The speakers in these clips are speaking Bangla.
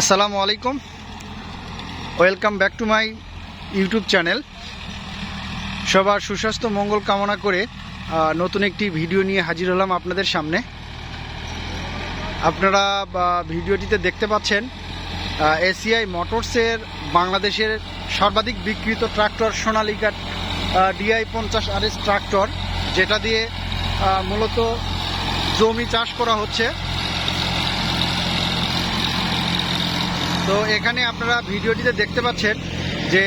আসসালামু আলাইকুম। Welcome back to my YouTube channel সবার সুস্বাস্থ্য, মঙ্গল কামনা করে নতুন একটি ভিডিও নিয়ে হাজির হলাম আপনাদের সামনে। আপনারা ভিডিওটিতে দেখতে পাচ্ছেন এসিআই মোটরসের বাংলাদেশের সর্বাধিক বিক্রিত ট্রাক্টর সোনালিকা ডিআই পঞ্চাশ আরএস ট্রাক্টর, যেটা দিয়ে মূলত জমি চাষ করা হচ্ছে। তো এখানে আপনারা ভিডিওটিতে দেখতে পাচ্ছেন যে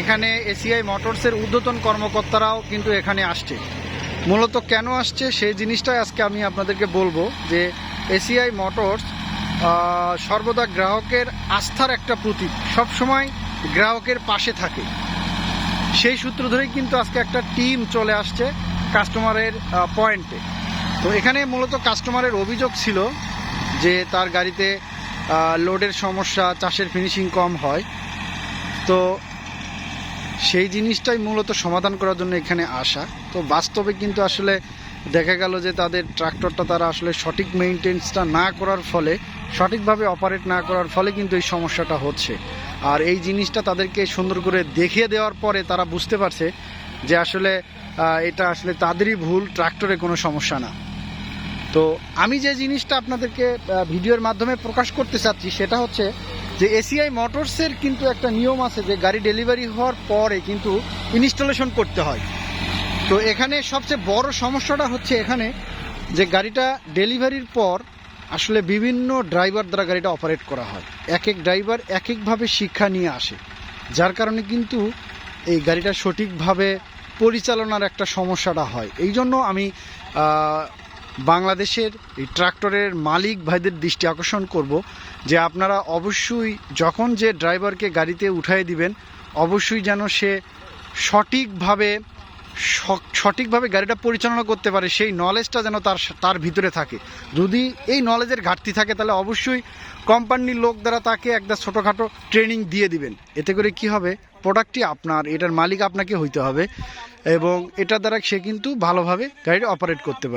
এখানে এসিআই মোটরসের ঊর্ধ্বতন কর্মকর্তারাও কিন্তু এখানে আসছে। মূলত কেন আসছে সেই জিনিসটাই আজকে আমি আপনাদেরকে বলব যে এসিআই মোটরস সর্বদা গ্রাহকের আস্থার একটা প্রতীক। সবসময় গ্রাহকের পাশে থাকে। সেই সূত্র ধরেই কিন্তু আজকে একটা টিম চলে আসছে কাস্টমারের পয়েন্টে। তো এখানে মূলত কাস্টমারের অভিযোগ ছিল যে তার গাড়িতে লোডের সমস্যা, চাষের ফিনিশিং কম হয়। তো সেই জিনিসটাই মূলত সমাধান করার জন্য এখানে আসা। তো বাস্তবে কিন্তু আসলে দেখা গেল যে তাদের ট্রাক্টরটা তারা আসলে সঠিক মেনটেন্সটা না করার ফলে, সঠিকভাবে অপারেট না করার ফলে কিন্তু এই সমস্যাটা হচ্ছে। আর এই জিনিসটা তাদেরকে সুন্দর করে দেখিয়ে দেওয়ার পরে তারা বুঝতে পারছে যে আসলে এটা আসলে তাদেরই ভুল, ট্রাক্টরে কোনো সমস্যা না। তো আমি যে জিনিসটা আপনাদেরকে ভিডিওর মাধ্যমে প্রকাশ করতে চাচ্ছি সেটা হচ্ছে যে এসিআই মোটরসের কিন্তু একটা নিয়ম আছে যে গাড়ি ডেলিভারি হওয়ার পরে কিন্তু ইনস্টলেশন করতে হয়। তো এখানে সবচেয়ে বড় সমস্যাটা হচ্ছে এখানে যে গাড়িটা ডেলিভারির পর আসলে বিভিন্ন ড্রাইভার দ্বারা গাড়িটা অপারেট করা হয়। এক এক ড্রাইভার এক একভাবে শিক্ষা নিয়ে আসে। যার কারণে কিন্তু এই গাড়িটা সঠিকভাবে পরিচালনার একটা সমস্যাটা হয়। এই জন্য আমি বাংলাদেশের এই ট্রাক্টরের মালিক ভাইদের দৃষ্টি আকর্ষণ করব যে আপনারা অবশ্যই যখন যে ড্রাইভারকে গাড়িতে উঠাই দিবেন, অবশ্যই যেন সে সঠিকভাবে সঠিকভাবে গাড়িটা পরিচালনা করতে পারে, সেই নলেজটা যেন তার তার ভিতরে থাকে। যদি এই নলেজের ঘাটতি থাকে, তাহলে অবশ্যই কোম্পানির লোক দ্বারা তাকে একটা ছোটোখাটো ট্রেনিং দিয়ে দিবেন। এতে করে কি হবে? প্রোডাক্টটি আপনার, এটার মালিক আপনাকে হইতে হবে এবং এটার দ্বারা সে কিন্তু ভালোভাবে গাড়িটা অপারেট করতে পারে